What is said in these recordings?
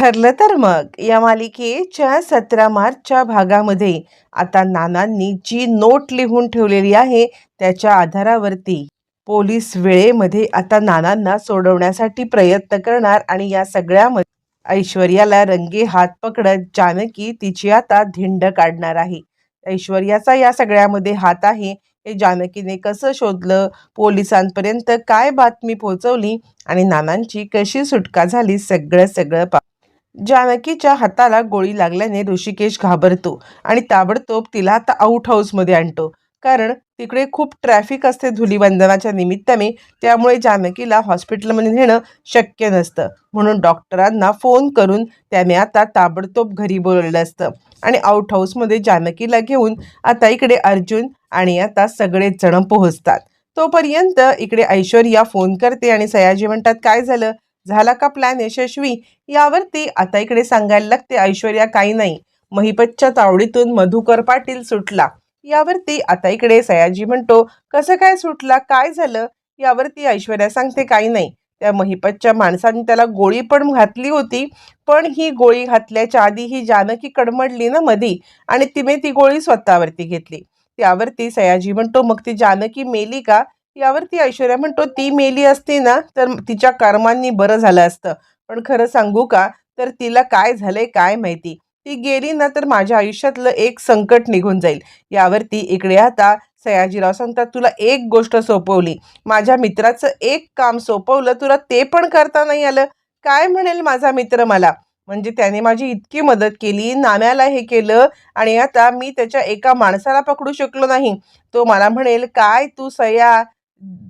ठरलं तर मग. या मालिकेच्या सतरा मार्चच्या भागामध्ये आता नानांनी जी नोट लिहून ठेवलेली आहे त्याच्या आधारावरती पोलीस वेळेमध्ये आता नानांना सोडवण्यासाठी प्रयत्न करणार आणि या सगळ्यामध्ये ऐश्वर्याला रंगे हात पकडत जानकी तिची आता धिंड काढणार आहे. ऐश्वर्याचा या सगळ्यामध्ये हात आहे. हे जानकीने कसं शोधलं? पोलिसांपर्यंत काय बातमी पोहोचवली? आणि नानांची कशी सुटका झाली? सगळं सगळं पा जानकीच्या हाताला गोळी लागल्याने ऋषिकेश घाबरतो आणि ताबडतोब तिला आता आऊट हाऊसमध्ये आणतो. कारण तिकडे खूप ट्रॅफिक असते धुलीवंदनाच्या निमित्ताने त्यामुळे जानकीला हॉस्पिटलमध्ये नेणं शक्य नसतं. म्हणून डॉक्टरांना फोन करून त्याने आता ताबडतोब घरी बोलवलं असतं. आणि आऊट हाऊसमध्ये जानकीला घेऊन आता इकडे अर्जुन आणि आता सगळेच जण पोहोचतात. तोपर्यंत इकडे ऐश्वर्या फोन करते आणि सयाजी म्हणतात काय झालं? झाला का प्लॅन यशस्वी? यावरती आता इकडे सांगायला लागते ऐश्वर्या काही नाही. महिपतच्या तावडीतून मधुकर पाटील सुटला. यावरती आता इकडे सयाजी म्हणतो कसं काय सुटला? काय झालं? यावरती ऐश्वर्या सांगते काही नाही. त्या महिपतच्या माणसाने त्याला गोळी पण घातली होती पण ही गोळी घातल्याच्या आधी ही जानकी कडमडली ना मधी आणि तिने ती गोळी स्वतःवरती घेतली. त्यावरती सयाजी म्हणतो मग ती जानकी मेली का? यावरती ऐश्वर्या म्हणतो ती मेली असती ना तर तिच्या कर्मांनी बरं झालं असतं. पण खरं सांगू का? तर तिला काय झालंय काय माहिती? ती गेली ना तर माझ्या आयुष्यातलं एक संकट निघून जाईल. यावरती इकडे आता सयाजीराव सांगतात तुला एक गोष्ट सोपवली. माझ्या मित्राचं एक काम सोपवलं तुला ते पण करता नाही आलं. काय म्हणेल माझा मित्र मला? म्हणजे त्याने माझी इतकी मदत केली नाम्याला हे केलं आणि आता मी त्याच्या एका माणसाला पकडू शकलो नाही. तो मला म्हणेल काय तू सया?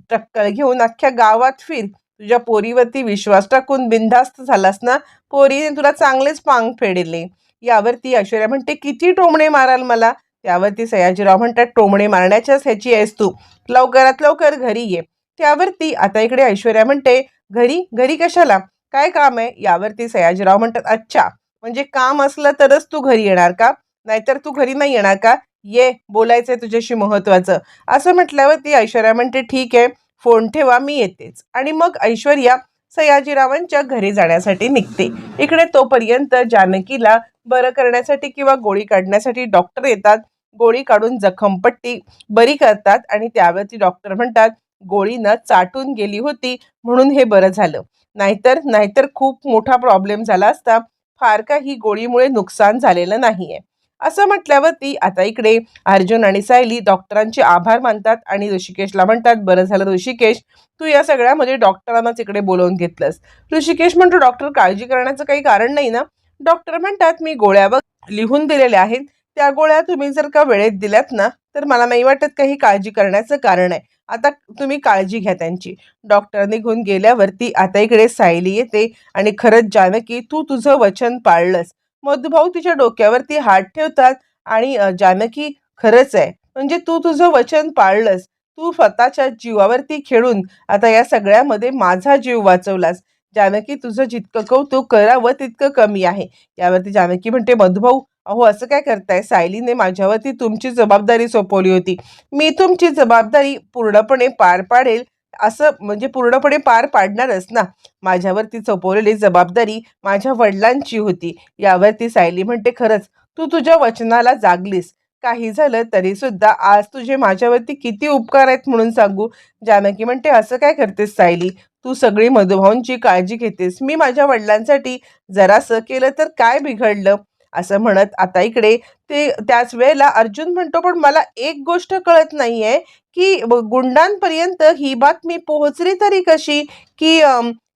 टक्कल घेऊन अख्ख्या गावात फिर. तुझ्या पोरीवरती विश्वास टाकून बिनधास्त झालास ना? पोरीने तुला चांगलेच पांग फेडिले. यावरती ऐश्वर्या म्हणते किती टोमणे माराल मला? त्यावरती सयाजीराव म्हणतात टोमणे मारण्याच्याच ह्याची आहेस तू. लवकरात लवकर घरी ये. त्यावरती आता इकडे ऐश्वर्या म्हणते घरी? घरी कशाला? काय काम आहे? यावरती सयाजीराव म्हणतात अच्छा. म्हणजे काम असलं तरच तू घरी येणार का? नाहीतर तू घरी नाही येणार का? ये बोलायचंय तुझ्याशी महत्वाचं असं म्हटल्यावर ती ऐश्वर्या म्हणते ठीक आहे फोन ठेवा मी येतेच. आणि मग ऐश्वर्या सयाजीरावांच्या घरी जाण्यासाठी निघते. इकडे तोपर्यंत जानकीला बरं करण्यासाठी किंवा गोळी काढण्यासाठी डॉक्टर येतात. गोळी काढून जखमपट्टी बरी करतात आणि त्यावरती डॉक्टर म्हणतात गोळी न चाटून गेली होती म्हणून हे बरं झालं. नाहीतर नाहीतर खूप मोठा प्रॉब्लेम झाला असता. फार काही गोळीमुळे नुकसान झालेलं नाहीये. असं म्हटल्यावरती आता इकडे अर्जुन आणि सायली डॉक्टरांचे आभार मानतात आणि ऋषिकेशला म्हणतात बरं झालं ऋषिकेश तू या सगळ्यामध्ये डॉक्टरांनाच इकडे बोलवून घेतलंस. ऋषिकेश म्हणतो डॉक्टर काळजी करण्याचं काही कारण नाही ना? डॉक्टर म्हणतात मी गोळ्या लिहून दिलेल्या आहेत. त्या गोळ्या तुम्ही जर का वेळेत दिल्यात ना तर मला नाही वाटत काही काळजी करण्याचं कारण आहे. आता तुम्ही काळजी घ्या त्यांची. डॉक्टर निघून गेल्यावरती आता इकडे सायली येते आणि खरंच जानकी तू तुझं वचन पाळलंस. मधुभाऊ तिच्या डोक्यावरती हात ठेवतात आणि जानकी खरंच आहे. म्हणजे तू तुझं वचन पाळलंस. तू स्वतःच्या जीवावरती खेळून आता या सगळ्यामध्ये माझा जीव वाचवलास. जानकी तुझं जितकं कौतुक करावं तितकं कमी आहे. यावरती जानकी म्हणते मधुभाऊ अहो असं काय करताय? सायलीने माझ्यावरती तुमची जबाबदारी सोपवली होती. मी तुमची जबाबदारी पूर्णपणे पार पाडेल असं म्हणजे पूर्णपणे पार पाडणारच ना. माझ्यावरती सोपवलेली जबाबदारी माझ्या वडिलांची होती. यावरती सायली म्हणते खरंच तू तुझ्या वचनाला जागलीस. काही झालं तरी सुद्धा आज तुझे माझ्यावरती किती उपकार आहेत म्हणून सांगू? जानकी म्हणते असं काय करतेस सायली? तू सगळी मधुभाऊंची काळजी घेतेस. मी माझ्या वडिलांसाठी जरासं केलं तर काय बिघडलं? असं म्हणत आता इकडे ते त्याच वेळेला अर्जुन म्हणतो पण मला एक गोष्ट कळत नाहीये की गुंडांपर्यंत ही बातमी पोहोचली तरी कशी? की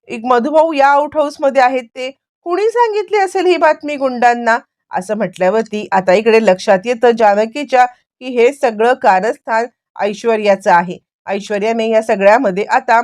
एक मधुभाऊ या आउट हाऊसमध्ये आहेत ते. कुणी सांगितली असेल ही बातमी गुंडांना? असं म्हटल्यावरती आता इकडे लक्षात येतं जानकीच्या की हे सगळं कारस्थान ऐश्वर्याचं आहे. ऐश्वर्याने या सगळ्यामध्ये आता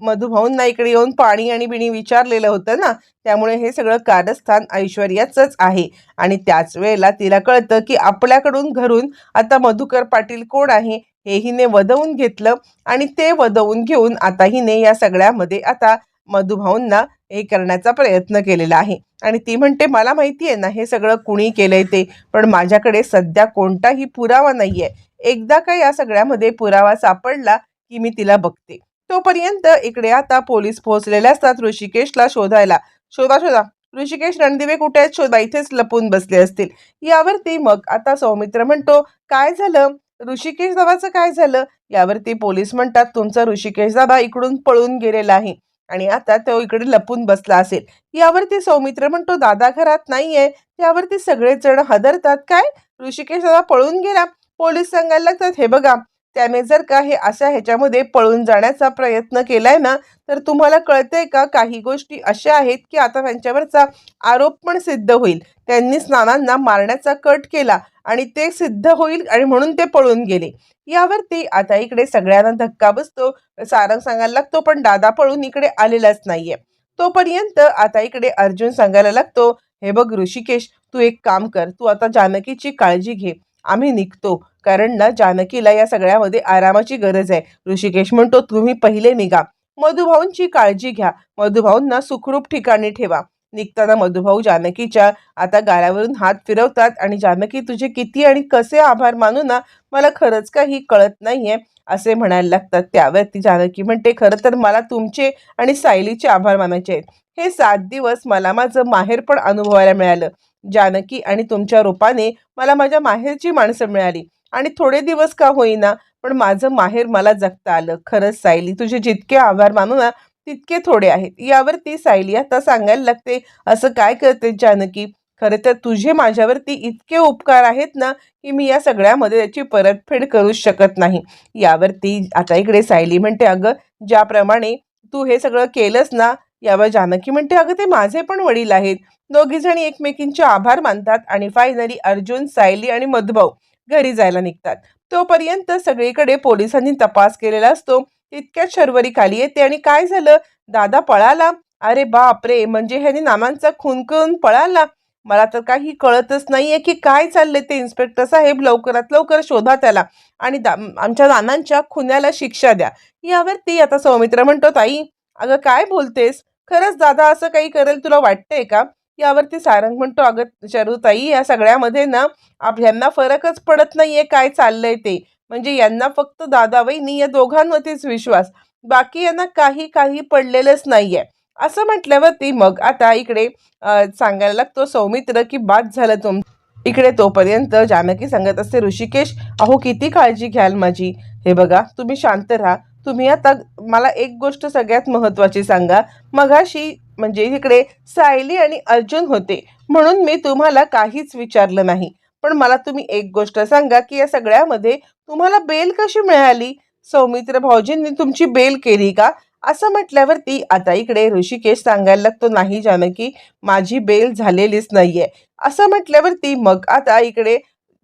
मधुभाऊंना इकडे येऊन पाणी आणि बिणी विचारलेलं होतं ना त्यामुळे हे सगळं कारस्थान ऐश्वर्याचंच आहे. आणि त्याच वेळेला तिला कळतं की आपल्याकडून घरून आता मधुकर पाटील कोण आहे हे हिने वदवून घेतलं आणि ते वदवून घेऊन आता हिने या सगळ्यामध्ये आता मधुभाऊंना हे करण्याचा प्रयत्न केलेला आहे. आणि ती म्हणते मला माहिती आहे ना हे सगळं कुणी केलंय ते पण माझ्याकडे सध्या कोणताही पुरावा नाहीये. एकदा का या सगळ्यामध्ये पुरावा सापडला की मी तिला बघते. तोपर्यंत इकडे आता पोलीस पोहोचलेले असतात ऋषिकेशला शोधायला. शोधा शोधा. ऋषिकेश रणदिवे कुठे आहेत शोधा. इथेच लपून बसले असतील. यावरती मग आता सौमित्र म्हणतो काय झालं? ऋषिकेश दाबाचं काय झालं? यावरती पोलीस म्हणतात तुमचा ऋषिकेश दादा इकडून पळून गेलेला आहे आणि आता तो इकडे लपून बसला असेल. यावरती सौमित्र म्हणतो दादा घरात नाहीये. यावरती सगळेच जण हदरतात काय? ऋषिकेश दादा पळून गेला. पोलीस सांगायला लागतात हे बघा त्याने जर का हे अशा ह्याच्यामध्ये पळून जाण्याचा प्रयत्न केलाय ना तर तुम्हाला कळतंय का काही गोष्टी अशा आहेत की आता त्यांच्यावरचा आरोप पण सिद्ध होईल. त्यांनी स्नानांना मारण्याचा कट केला आणि ते सिद्ध होईल आणि म्हणून ते पळून गेले. यावरती आता इकडे सगळ्यांना धक्का बसतो. सारंग सांगायला लागतो पण दादा पळून इकडे आलेलाच नाहीये. तोपर्यंत आता इकडे अर्जुन सांगायला लागतो हे बघ ऋषिकेश तू एक काम कर तू आता जानकीची काळजी घे. आम्ही निघतो. कारण ना जानकीला या सगळ्यामध्ये आरामाची गरज आहे. ऋषिकेश म्हणतो तुम्ही पहिले निघा. मधुभाऊंची काळजी घ्या. मधुभाऊंना सुखरूप ठिकाणी ठेवा. निघताना मधुभाऊ जानकीच्या आता गाळ्यावरून हात फिरवतात आणि जानकी तुझे किती आणि कसे आभार मानू ना? मला खरंच काही कळत नाहीये. असे म्हणायला लागतात त्यावर ती जानकी म्हणते खरं तर मला तुमचे आणि सायलीचे आभार मानायचे आहेत. हे सात दिवस मला माझं माहेर पण अनुभवायला मिळालं. जानकी आणि तुमच्या रूपाने मला माझ्या माहेरची माणसं मिळाली. आणि थोडे दिवस का होईना पण माझं माहेर मला जगता आलं. खरंच सायली तुझे जितके आभार मानू ना तितके थोडे आहेत. यावर ती सायली आता सांगायला लागते असं काय करते जानकी? खरं तर तुझे माझ्यावरती इतके उपकार आहेत ना की मी या सगळ्यामध्ये त्याची परतफेड करूच शकत नाही. यावरती आता इकडे सायली म्हणते अगं ज्याप्रमाणे तू हे सगळं केलंस ना यावर जानकी म्हणते अगं ते माझे पण वडील आहेत. दोघीजणी एकमेकींचे आभार मानतात आणि फायनली अर्जुन सायली आणि मधुभाऊ घरी जायला निघतात. तोपर्यंत सगळीकडे पोलिसांनी तपास केलेला असतो. तितक्यात शर्वरी खाली येते आणि काय झालं? दादा पळाला? अरे बापरे! म्हणजे ह्याने नामांचा खून करून पळाला? मला तर काही कळतच नाहीये की काय चाललंय ते इन्स्पेक्टर साहेब. लवकरात लवकर शोधा त्याला आणि दा आमच्या नानांच्या खुन्याला शिक्षा द्या. यावरती आता सौमित्र म्हणतो ताई अगं काय बोलतेस? खरंच दादा असं काही करेल तुला वाटतंय का? यावरती सारंग म्हणतो अगं शरूताई या सगळ्यामध्ये ना आप ह्यांना फरकच पडत नाहीये काय चाललंय ते. म्हणजे यांना फक्त दादाबाईनी या दोघांवरतीच विश्वास. बाकी यांना काही काही पडलेलंच नाहीये. असं म्हटल्यावरती मग आता इकडे सांगायला लागतो सौमित्र की बाद झालं तुम इकडे तोपर्यंत जानकी सांगत असते ऋषिकेश अहो किती काळजी घ्याल माझी? हे बघा तुम्ही शांत राहा. तुम्ही आता मला एक गोष्ट सगळ्यात महत्त्वाची सांगा. मगाशी म्हणजे इकडे सायली आणि अर्जुन होते. म्हणून मी तुम्हाला काहीच विचारलं नाही. पण मला तुम्ही एक गोष्ट सांगा की या सगळ्यामध्ये तुम्हाला बेल कशी मिळाली? सौमित्र भाऊजींनी तुमची बेल केली का? असं म्हटल्यावरती आता इकडे ऋषिकेश सांगायला लागतो नाही जानकी माझी बेल झालेलीच नाहीये. असं म्हटल्यावरती मग आता इकडे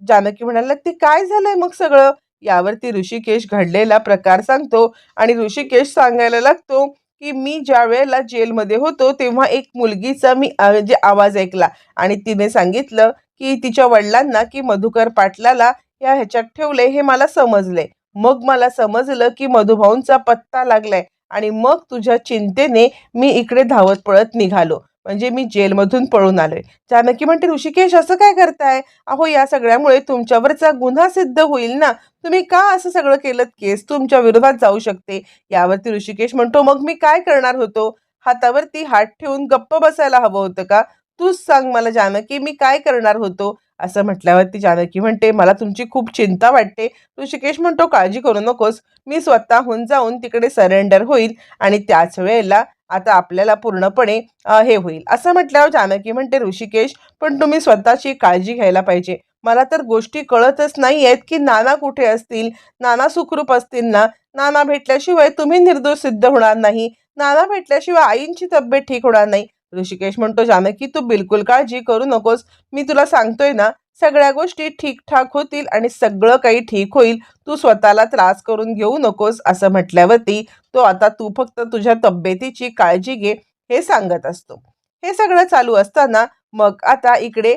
जानकी म्हणायला लागते काय झालंय मग सगळं? यावरती ऋषिकेश घडलेला प्रकार सांगतो आणि ऋषिकेश सांगायला लागतो की मी ज्या वेळेला जेलमध्ये होतो तेव्हा एक मुलगीचा मी जे म्हणजे आवाज ऐकला आणि तिने सांगितलं की तिच्या वडिलांना की मधुकर पाटलाला या ह्याच्यात ठेवले हे मला समजले मग मला समजलं की मधुभाऊंचा पत्ता लागलाय. आणि मग तुझ्या चिंतेने मी इकडे धावत पळत निघालो. म्हणजे मी जेलमधून पळून आलोय. जानकी म्हणते ऋषिकेश असं काय करताय? अहो या सगळ्यामुळे तुमच्यावरचा गुन्हा सिद्ध होईल ना? तुम्ही का असं सगळं केलं केस? तुमच्या विरोधात जाऊ शकते. यावरती ऋषिकेश म्हणतो मग मी काय करणार होतो? हातावरती हात ठेवून गप्प बसायला हवं होतं का? तूच सांग मला जानकी मी काय करणार होतो? असं म्हटल्यावरती जानकी म्हणते मला तुमची खूप चिंता वाटते. ऋषिकेश म्हणतो काळजी करू नकोस. मी स्वतःहून जाऊन तिकडे सरेंडर होईल आणि त्याच वेळेला आता आपल्याला पूर्णपणे हे होईल. असं म्हटल्यावर जानकी म्हणते ऋषिकेश पण तुम्ही स्वतःची काळजी घ्यायला पाहिजे. मला तर गोष्टी कळतच नाही आहेत की नाना कुठे असतील नाना सुखरूप असतील ना? नाना भेटल्याशिवाय तुम्ही निर्दोष सिद्ध होणार नाही. नाना भेटल्याशिवाय आईंची तब्येत ठीक होणार नाही. ऋषिकेश म्हणतो जानकी तू बिलकुल काळजी करू नकोस. मी तुला सांगतोय ना सगळ्या गोष्टी ठीकठाक होतील आणि सगळं काही ठीक होईल. तू स्वतःला त्रास करून घेऊ नकोस असं म्हटल्यावरती तो आता तू फक्त तुझ्या तब्येतीची काळजी घे हे सांगत असतो. हे सगळं चालू असताना मग आता इकडे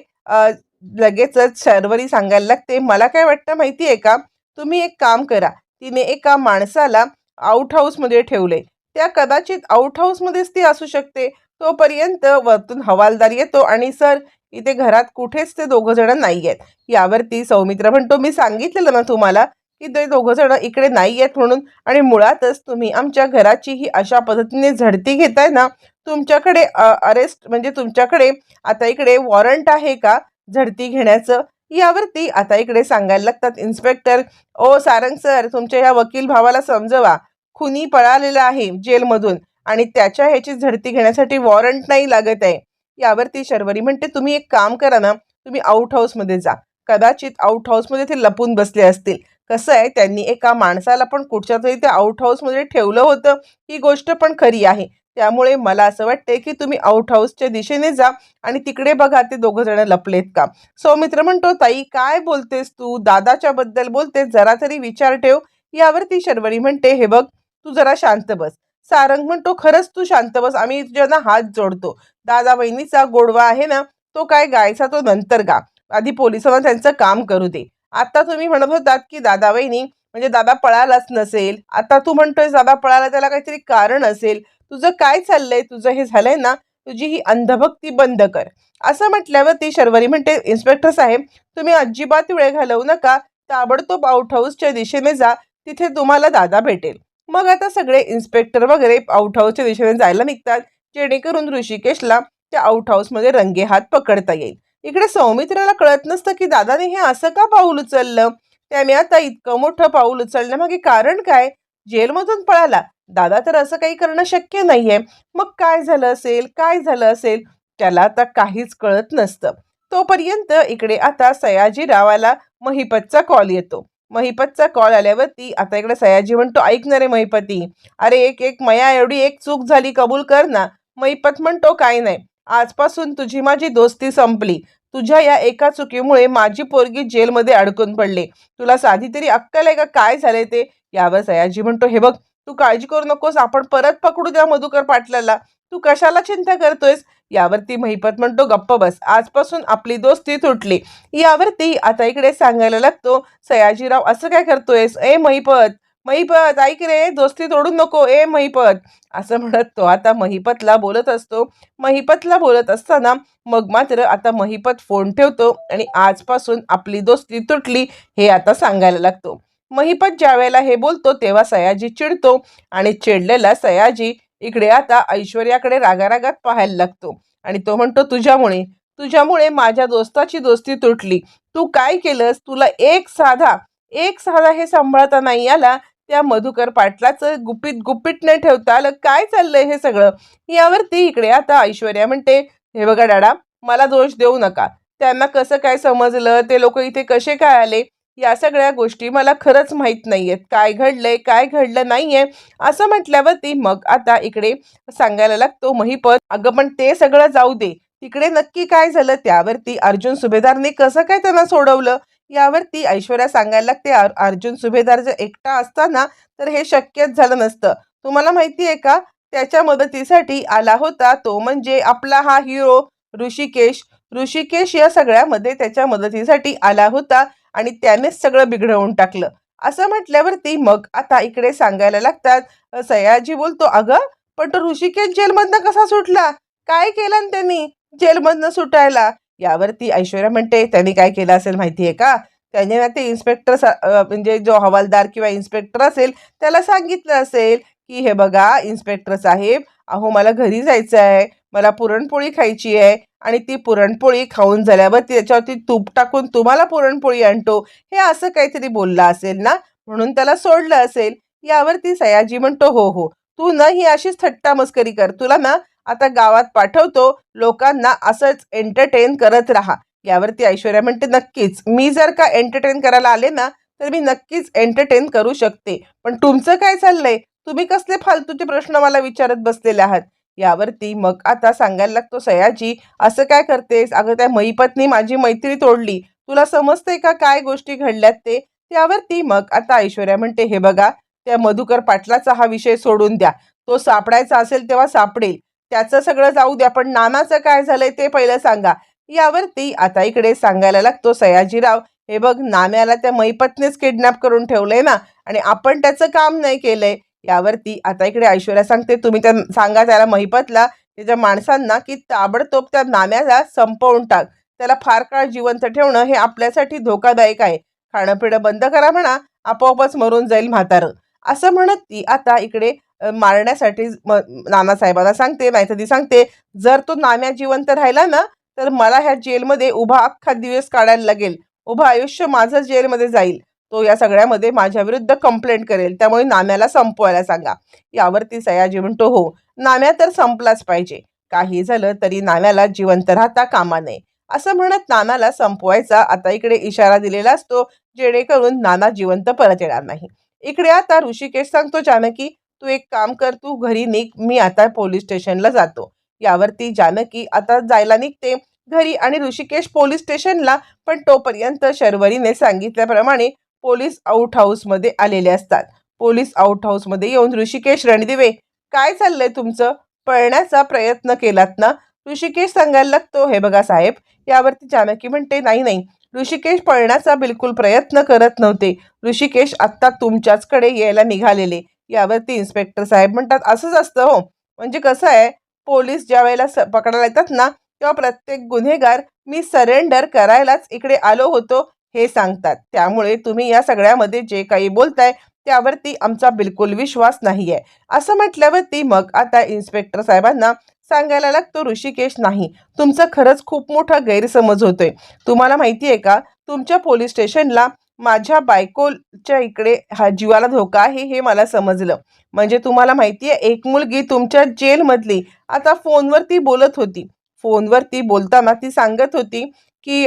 लगेचच शर्वरी सांगायला लागते मला काय वाटतं माहिती आहे का? तुम्ही एक काम करा. तिने एका माणसाला आउट हाऊसमध्ये ठेवले त्या कदाचित आउट हाऊसमध्येच ती असू शकते. तोपर्यंत वरतून हवालदार येतो आणि सर इथे घरात कुठेच ते दोघं जण नाही आहेत यावरती सौमित्र म्हणतो मी सांगितलेलं ना तुम्हाला की ते दोघं जण इकडे नाही आहेत म्हणून आणि मुळातच तुम्ही आमच्या घराची ही अशा पद्धतीने झडती घेताय ना तुमच्याकडे अरेस्ट म्हणजे तुमच्याकडे आता इकडे वॉरंट आहे का झडती घेण्याचं? यावरती आता इकडे सांगायला लागतात इन्स्पेक्टर ओ सारंग सर तुमच्या या वकील भावाला समजवा. खुनी पळालेला आहे जेलमधून. आणि त्याच्या ह्याची झडती घेण्यासाठी वॉरंट नाही लागत आहे. यावरती शर्वरी म्हणते तुम्ही एक काम करा ना तुम्ही आउट हाऊसमध्ये जा. कदाचित आउट हाऊसमध्ये ते लपून बसले असतील. कसं आहे त्यांनी एका माणसाला पण कुठच्या तरी त्या आउट हाऊसमध्ये ठेवलं होतं. ही गोष्ट पण खरी आहे. त्यामुळे मला असं वाटते की तुम्ही आउट हाऊसच्या दिशेने जा आणि तिकडे बघा ते दोघं जण लपलेत का? सौमित्र म्हणतो ताई काय बोलतेस तू? दादाच्या बद्दल बोलतेस जरा तरी विचार ठेव. यावरती शर्वरी म्हणते हे बघ तू जरा शांत बस. सारंग म्हणतो खरंच तू शांत बस आम्ही तुझ्यांना हात जोडतो. दादा बहिणीचा गोडवा आहे ना तो काय गायचा तो नंतर गा. आधी पोलिसांना त्यांचं काम करू दे. आता तुम्ही म्हणत होतात की दादा वहिनी म्हणजे दादा पळालाच नसेल. आता तू म्हणतोय दादा पळाला त्याला काहीतरी कारण असेल. तुझं काय चाललंय? तुझं हे झालंय ना तुझी ही अंधभक्ती बंद कर. असं म्हटल्यावर ती शर्वरी म्हणते इन्स्पेक्टर साहेब तुम्ही अजिबात वेळ घालवू नका. ताबडतोब आउट हाऊसच्या दिशेने जा. तिथे तुम्हाला दादा भेटेल. मग आता सगळे इन्स्पेक्टर वगैरे आउट हाऊसच्या दिशेने जायला निघतात. जेणेकरून ऋषिकेशला त्या आउट हाऊसमध्ये रंगे हात पकडता येईल. इकडे सौमित्राला कळत नसतं की दादाने हे असं का पाऊल उचललं? त्याने आता इतकं मोठं पाऊल उचलण्यामागे कारण काय? जेलमधून पळाला. दादा तर असं काही करणं शक्य नाहीये. मग काय झालं असेल? काय झालं असेल? त्याला आता काहीच कळत नसतं. तोपर्यंत इकडे आता सयाजीरावाला महिपतचा कॉल येतो. महिपतचा कॉल आल्यावरती आता इकडे सयाजी म्हणतो ऐक ना रे महिपती. अरे एक एक मया एवढी एक चूक झाली कबूल कर ना. महिपत म्हणतो काय नाही. आजपासून तुझी माझी दोस्ती संपली. तुझ्या या एका चुकीमुळे माझी पोरगी जेलमध्ये अडकून पडले. तुला साधी तरी अक्कल आहे का? काय झाले ते? यावर सयाजी म्हणतो हे बघ तू काळजी करू नकोस. आपण परत पकडू द्या मधुकर पाटलाला. तू कशाला चिंता करतोयस? यावरती महिपत म्हणतो गप्प बस. आजपासून आपली दोस्ती तुटली. यावरती आता इकडे सांगायला लागतो सयाजीराव असं काय करतोयस? ए महिपत! महिपत ऐक रे दोस्ती तोडू नको. ए महिपत! असं म्हणत तो आता महिपतला बोलत असतो. महिपतला बोलत असताना मग मात्र आता महिपत फोन ठेवतो आणि आजपासून आपली दोस्ती तुटली हे आता सांगायला लागतो. महिपत ज्या वेळेला हे बोलतो तेव्हा सयाजी चिडतो आणि चिडलेला सयाजी इकडे आता ऐश्वर्याकडे रागारागात पाहायला लागतो. आणि तो म्हणतो तुझ्यामुळे तुझ्यामुळे माझ्या दोस्ताची दोस्ती तुटली. तू काय केलंस? तुला एक साधा एक साधा हे सांभाळता नाही आला. त्या मधुकर पाटलाचं गुपित गुपित न ठेवता आलं. काय चाललंय हे सगळं? यावरती इकडे आता ऐश्वर्या म्हणते हे बघा डाडा मला दोष देऊ नका. त्यांना कसं काय समजलं? ते लोक इथे कसे काय आले? या सगळ्या गोष्टी मला खरंच माहीत नाही आहेत काय घडलंय काय घडलं नाहीये? असं म्हटल्यावरती मग आता इकडे सांगायला लागतो महिपत. अगं पण ते सगळं जाऊ दे. तिकडे नक्की काय झालं त्यावरती अर्जुन सुभेदारने कसं काय त्यांना सोडवलं? यावरती ऐश्वर्या सांगायला लागते अर्जुन सुभेदार जर एकटा असताना तर हे शक्यच झालं नसतं. तुम्हाला माहिती आहे का? त्याच्या मदतीसाठी आला होता तो म्हणजे आपला हा हिरो ऋषिकेश. ऋषिकेश या सगळ्यामध्ये त्याच्या मदतीसाठी आला होता. आणि त्यानेच सगळं बिघडवून टाकलं. असं म्हटल्यावरती मग आता इकडे सांगायला लागतात सयाजी बोलतो अगं पण तो ऋषिकेश जेलमधनं कसा सुटला? काय केलं त्यांनी जेलमधनं सुटायला? यावरती ऐश्वर्या म्हणते त्यांनी काय केलं असेल माहिती आहे का? त्याने ना ते इन्स्पेक्टर म्हणजे जो हवालदार किंवा इन्स्पेक्टर असेल त्याला सांगितलं असेल की हे बघा इन्स्पेक्टर साहेब अहो मला घरी जायचं आहे मला पुरणपोळी खायची आहे आणि ती पुरणपोळी खाऊन झाल्यावर त्याच्यावरती तूप टाकून तुम्हाला पुरणपोळी आणतो. हे असं काहीतरी बोलला असेल ना? म्हणून त्याला सोडलं असेल. यावरती सयाजी म्हणतो हो हो. तू ना ही अशीच थट्टा मस्करी कर. तुला ना आता गावात पाठवतो. लोकांना असंच एंटरटेन करत राहा. यावरती ऐश्वर्या म्हणते नक्कीच. मी जर का एंटरटेन करायला आले ना तर मी नक्कीच एंटरटेन करू शकते. पण तुमचं काय चाललंय? तुम्ही कसले फालतूचे प्रश्न मला विचारत बसलेले आहात? यावरती. मग आता सांगायला लागतो सयाजी असं काय करतेस? अगं त्या मैपतनी माझी मैत्री तोडली. तुला समजते का काय गोष्टी घडल्यात ते? त्यावरती मग आता ऐश्वर्या म्हणते हे बघा त्या मधुकर पाटलाचा हा विषय सोडून द्या. तो सापडायचा असेल तेव्हा सापडेल. त्याचं सगळं जाऊ द्या पण नानाचं काय झालंय ते पहिलं सांगा. यावरती आता इकडे सांगायला लागतो सयाजीराव हे बघ नाम्याला त्या मैपत्नीच किडनॅप करून ठेवलंय ना आणि आपण त्याचं काम नाही केलंय. यावरती आता इकडे ऐश्वर्या सांगते तुम्ही त्या सांगा त्याला महिपतला त्याच्या माणसांना की ताबडतोब त्या नाम्याला संपवून टाक. त्याला फार काळ जिवंत ठेवणं हे आपल्यासाठी धोकादायक आहे. खाणं पिणं बंद करा म्हणा आपोआपच मरून जाईल म्हातारं. असं म्हणत ती आता इकडे मारण्यासाठी म नानासाहेबांना सांगते नाहीतर ती सांगते जर तो नाम्या जिवंत राहिला ना तर मला ह्या जेलमध्ये उभा अख्खा दिवस काढायला लागेल. उभं आयुष्य माझं जेलमध्ये जाईल. तो या सगळ्यामध्ये माझ्या विरुद्ध कंप्लेंट करेल. त्यामुळे नाम्याला संपवायला सांगा. यावरती सयाजी म्हणतो हो. नाम्या तर संपलाच पाहिजे. काही झालं तरी नाम्याला जिवंत राहता कामा नये. असं म्हणत नानाला संपवायचा आता इकडे इशारा दिलेला असतो जेणेकरून नाना जिवंत परत येणार नाही. इकडे आता ऋषिकेश सांगतो जानकी तू एक काम कर तू घरी निघ मी आता पोलीस स्टेशनला जातो. यावरती जानकी आता जायला निघते. घरी आणि ऋषिकेश पोलीस स्टेशनला पण तोपर्यंत शर्वरीने सांगितल्याप्रमाणे पोलीस आउट हाऊसमध्ये आलेले असतात. पोलीस आउट हाऊसमध्ये येऊन ऋषिकेश रणदिवे काय चाललंय तुमचं? पळण्याचा प्रयत्न केलात ना? ऋषिकेश सांगायला लागतो हे बघा साहेब यावरती जानकी म्हणते नाही नाही ऋषिकेश पळण्याचा बिलकुल प्रयत्न करत नव्हते. ऋषिकेश आत्ता तुमच्याचकडे यायला निघालेले. यावरती इन्स्पेक्टर साहेब म्हणतात असंच असतं हो. म्हणजे कसं आहे पोलीस ज्या वेळेला स पकडायला येतात ना तेव्हा प्रत्येक गुन्हेगार मी सरेंडर करायलाच इकडे आलो होतो. हे सांगतात. त्यामुळे तुम्ही या सगळ्यामध्ये जे काही बोलताय त्यावरती आमचा बिलकुल विश्वास नाही आहे असं म्हटल्यावरती मग आता इन्स्पेक्टर साहेबांना सांगायला लागतो ऋषिकेश नाही. तुमचं खरंच खूप मोठा गैरसमज होतोय. तुम्हाला माहिती आहे का? तुमच्या पोलीस स्टेशनला माझ्या बायकोच्या इकडे हा जीवाला धोका आहे हे मला समजलं. म्हणजे तुम्हाला माहिती आहे एक मुलगी तुमच्या जेलमधली. आता फोनवरती बोलत होती. फोनवरती बोलताना ती सांगत होती की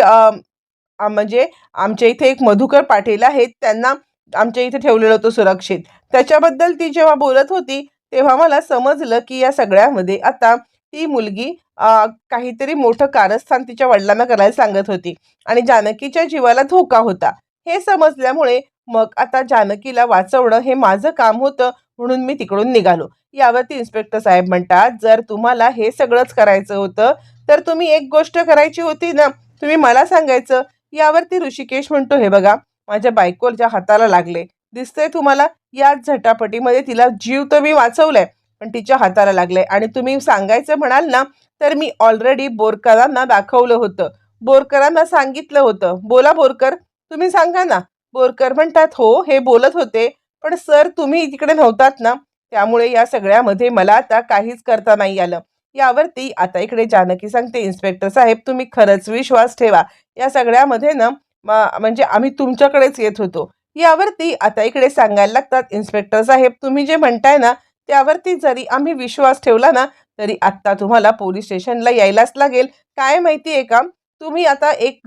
म्हणजे आमच्या इथे एक मधुकर पाटील आहेत त्यांना आमच्या इथे ठेवलेलं होतं सुरक्षित. त्याच्याबद्दल ती जेव्हा बोलत होती तेव्हा मला समजलं की या सगळ्यामध्ये आता ती मुलगी काहीतरी मोठं कारस्थान तिच्या वडिलांना करायला सांगत होती आणि जानकीच्या जीवाला धोका होता. हे समजल्यामुळे मग आता जानकीला वाचवणं हे माझं काम होतं म्हणून मी तिकडून निघालो. यावरती इन्स्पेक्टर साहेब म्हणतात जर तुम्हाला हे सगळंच करायचं होतं तर तुम्ही एक गोष्ट करायची होती ना. तुम्ही मला सांगायचं यावरती ऋषिकेश म्हणतो हे बघा माझ्या बायकोच्या हाताला लागले दिसतंय तुम्हाला याच झटापटीमध्ये तिला जीव तर मी वाचवलाय पण तिच्या हाताला लागले. आणि तुम्ही सांगायचं म्हणाल ना तर मी ऑलरेडी बोरकरांना दाखवलं होतं. बोरकरांना सांगितलं होतं. बोला बोरकर तुम्ही सांगा ना. बोरकर म्हणतात हो हे बोलत होते पण सर तुम्ही तिकडे नव्हतात ना त्यामुळे या सगळ्यामध्ये मला आता काहीच करता नाही आलं. यावरती आता इकडे जानकी सांगते इन्स्पेक्टर साहेब तुम्ही खरंच विश्वास ठेवा. या सगळ्यामध्ये ना म्हणजे आम्ही तुमच्याकडेच येत होतो. यावरती आता इकडे सांगायला लागतात इन्स्पेक्टर साहेब तुम्ही जे म्हणताय ना त्यावरती जरी आम्ही विश्वास ठेवला ना तरी आत्ता तुम्हाला पोलीस स्टेशनला यायलाच लागेल. काय माहिती आहे का? तुम्ही आता एक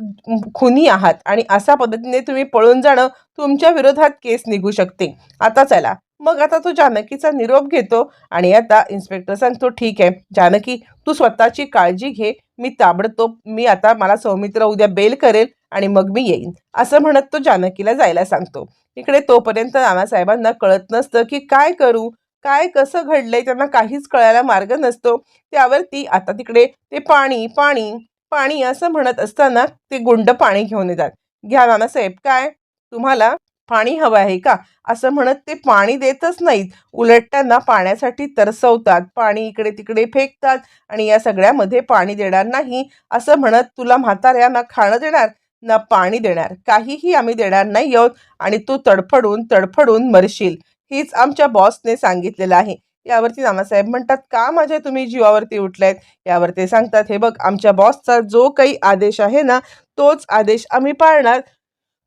खुनी आहात आणि अशा पद्धतीने तुम्ही पळून जाणं तुमच्या विरोधात केस निघू शकते. आता चला मग आता तो जानकीचा निरोप घेतो आणि आता इन्स्पेक्टर सांगतो ठीक आहे जानकी तू स्वतःची काळजी घे. मी ताबडतोब मी आता मला सौमित्र उद्या बेल करेल आणि मग मी येईन. असं म्हणत तो जानकीला जायला सांगतो. इकडे तोपर्यंत नानासाहेबांना कळत नसतं की काय करू काय कसं घडलंय त्यांना काहीच कळायला मार्ग नसतो. त्यावरती आता तिकडे ते पाणी पाणी पाणी असं म्हणत असताना ते गुंड पाणी घेऊन येतात. घ्या नानासाहेब काय? तुम्हाला पाणी हवं आहे का? असं म्हणत ते पाणी देतच नाहीत. उलट त्यांना पाण्यासाठी तरसवतात. पाणी इकडे तिकडे फेकतात आणि या सगळ्यामध्ये पाणी देणार नाही. असं म्हणत तुला म्हाताऱ्या ना खाणं देणार? ना पाणी देणार. काहीही आम्ही देणार नाही आहोत आणि तू तडफडून तडफडून मरशील. हीच आमच्या बॉसने सांगितलेलं आहे. यावरती नानासाहेब म्हणतात का माझ्या तुम्ही जीवावरती उठलायत? यावर ते सांगतात हे बघ आमच्या बॉसचा जो काही आदेश आहे ना तोच आदेश आम्ही पाळणार.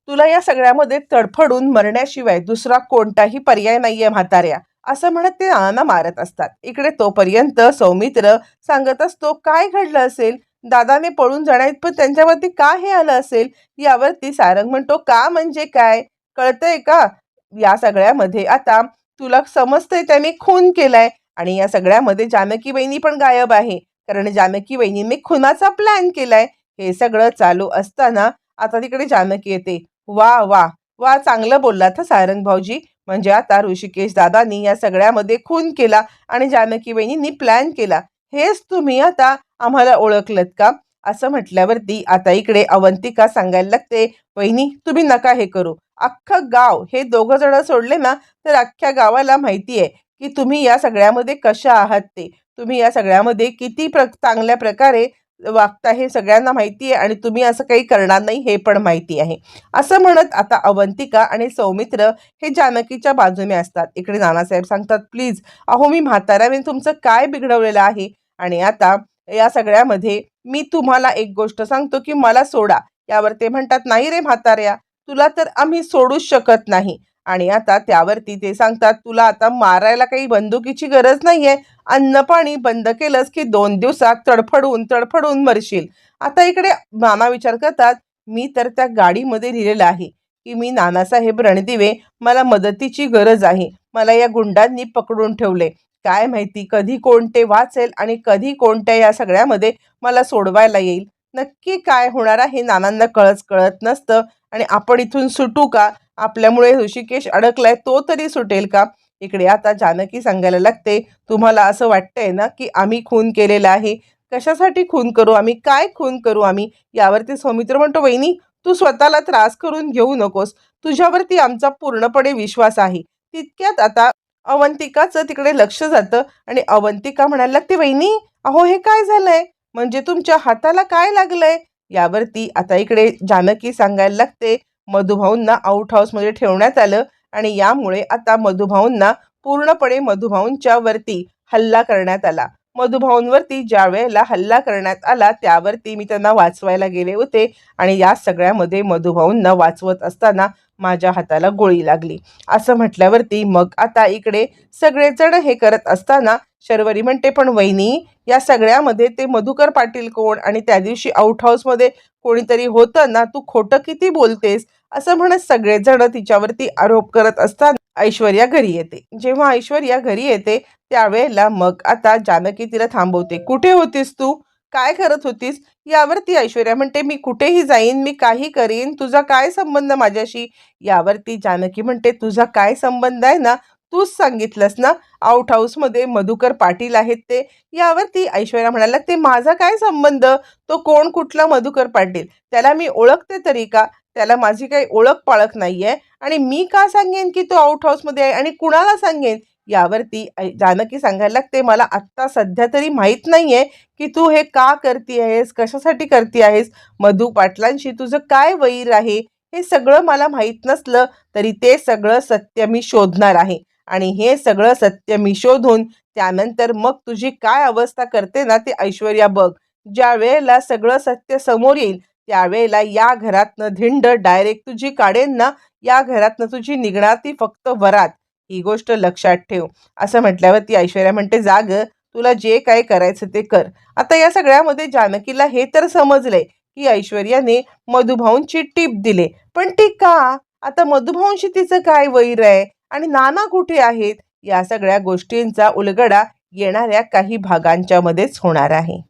तुला या सगळ्यामध्ये तडफडून मरण्याशिवाय दुसरा कोणताही पर्याय नाहीये म्हाताऱ्या. असं म्हणत ते नाना मारत असतात. इकडे तोपर्यंत सौमित्र सांगत असतो काय घडलं असेल? दादाने पळून जाण्यात पण त्यांच्यावरती का हे आलं असेल? यावरती सारंग म्हणतो का म्हणजे काय? कळतंय का? या सगळ्यामध्ये आता तुला समजतंय त्याने खून केलाय आणि या सगळ्यामध्ये जानकी वहिनी पण गायब आहे. कारण जानकी वहिनीने खुनाचा प्लॅन केलाय. हे सगळं चालू असताना आता तिकडे जानकी येते. वा वा. वा चांगलं बोललात हा सारंग भाऊजी. म्हणजे आता ऋषिकेश दादांनी या सगळ्यामध्ये खून केला आणि जानकी बहिणींनी प्लॅन केला. हेच तुम्ही आता आम्हाला ओळखलत का? असं म्हटल्यावरती आता इकडे अवंतिका सांगायला लागते बहिणी तुम्ही नका हे करू. अख्खं गाव हे दोघं जण सोडले ना तर अख्ख्या गावाला माहिती आहे की तुम्ही या सगळ्यामध्ये कशा आहात ते. तुम्ही या सगळ्यामध्ये किती प्र चांगल्या प्रकारे वागता हे सगळ्यांना माहिती आहे आणि तुम्ही असं काही करणार नाही हे पण माहिती आहे. असं म्हणत आता अवंतिका आणि सौमित्र हे जानकीच्या बाजूने असतात. इकडे नानासाहेब सांगतात प्लीज अहो मी म्हाताऱ्याने तुमचं काय बिघडवलेलं आहे? आणि आता या सगळ्यामध्ये मी तुम्हाला एक गोष्ट सांगतो की मला सोडा. यावर ते म्हणतात नाही रे म्हाताऱ्या तुला तर आम्ही सोडूच शकत नाही. आणि आता त्यावरती ते सांगतात तुला आता मारायला काही बंदुकीची गरज नाहीये. अन्न पाणी बंद केलंस की दोन दिवसात तडफडून तडफडून मरशील. आता इकडे मामा विचार करतात मी तर त्या गाडीमध्ये लिहिलेलं आहे की मी नानासाहेब रणदिवे मला मदतीची गरज आहे. मला या गुंडांनी पकडून ठेवले. काय माहिती कधी कोणते वाचेल आणि कधी कोणत्या या सगळ्यामध्ये मला सोडवायला येईल. नक्की काय होणार आहे नानांना कळत कळत नसतं आणि आपण इथून सुटू का? आपल्यामुळे ऋषिकेश अडकलाय तो तरी सुटेल का? इकडे आता जानकी सांगायला लागते तुम्हाला असं वाटतंय ना की आम्ही खून केलेला आहे? कशासाठी खून करू आम्ही? काय खून करू आम्ही? यावरती सौमित्र म्हणतो वहिनी तू स्वतःला त्रास करून घेऊ नकोस. तुझ्यावरती आमचा पूर्णपणे विश्वास आहे. तितक्यात आता अवंतिकाचं तिकडे लक्ष जातं आणि अवंतिका म्हणायला लागते वहिनी अहो हे काय झालंय? म्हणजे तुमच्या हाताला काय लागलंय? यावरती आता इकडे जानकी सांगायला लागते मधुभाऊंना आउट हाऊसमध्ये ठेवण्यात आलं आणि यामुळे आता मधुभाऊंना पूर्णपणे मधुभाऊंच्या वरती हल्ला करण्यात आला. मधुभाऊंवरती ज्या वेळेला हल्ला करण्यात आला त्यावरती मी त्यांना वाचवायला गेले होते आणि या सगळ्यामध्ये मधुभाऊंना वाचवत असताना माझ्या हाताला गोळी लागली. असं म्हटल्यावरती मग आता इकडे सगळेजण हे करत असताना शर्वरी म्हणते पण वहिनी या सगळ्यामध्ये ते मधुकर पाटील कोण? आणि त्या दिवशी आउट हाऊसमध्ये कोणीतरी होतं ना? तू खोटं किती बोलतेस? असं म्हणत सगळेजण तिच्यावरती आरोप करत असताना ऐश्वर्या घरी येते. जेव्हा ऐश्वर्या घरी येते त्यावेळेला मग आता जानकी तिला थांबवते. कुठे होतीस तू? काय करत होतीस? यावरती ऐश्वर्या म्हणते मी कुठेही जाईन मी काही करीन. तुझा काय संबंध माझ्याशी? यावरती जानकी म्हणते तुझा काय संबंध आहे ना? तूच सांगितलंस ना? आउट हाऊसमध्ये मधुकर पाटील आहेत ते. यावरती ऐश्वर्या म्हणाला ते माझा काय संबंध? तो कोण कुठला मधुकर पाटील? त्याला मी ओळखते तरी का? त्याला माझी काही ओळख पाळख नाही आहे आणि मी का सांगेन की तो आउट हाऊसमध्ये आहे आणि कुणाला सांगेन? यावरती जानकी सांगायला लागते मला आत्ता सध्या तरी माहीत नाही आहे की तू हे का करती आहेस? कशासाठी करती आहेस? मधु पाटलांशी तुझं काय वैर आहे? हे सगळं मला माहीत नसलं तरी ते सगळं सत्य मी शोधणार आहे. आणि हे सगळं सत्य मी शोधून त्यानंतर मग तुझी काय अवस्था करते ना ते ऐश्वर्या बघ. ज्या वेळेला सगळं सत्य समोर येईल त्यावेळेला या घरातनं धिंड डायरेक्ट तुझी काढेन ना या घरातनं तुझी निघणार ती फक्त वरात. ही गोष्ट लक्षात ठेव. असं म्हटल्यावर ती ऐश्वर्या म्हणते जाग तुला जे काय करायचं ते कर. आता या सगळ्यामध्ये जानकीला हे तर समजलंय की ऐश्वर्याने मधुभाऊंची टीप दिले. पण ती का? आता मधुभाऊंशी तिचं काय वैर आहे? आणि नाना कुठे आहेत? या सगळ्या गोष्टींचा उलगडा येणाऱ्या काही भागांच्या मध्येच होणार आहे.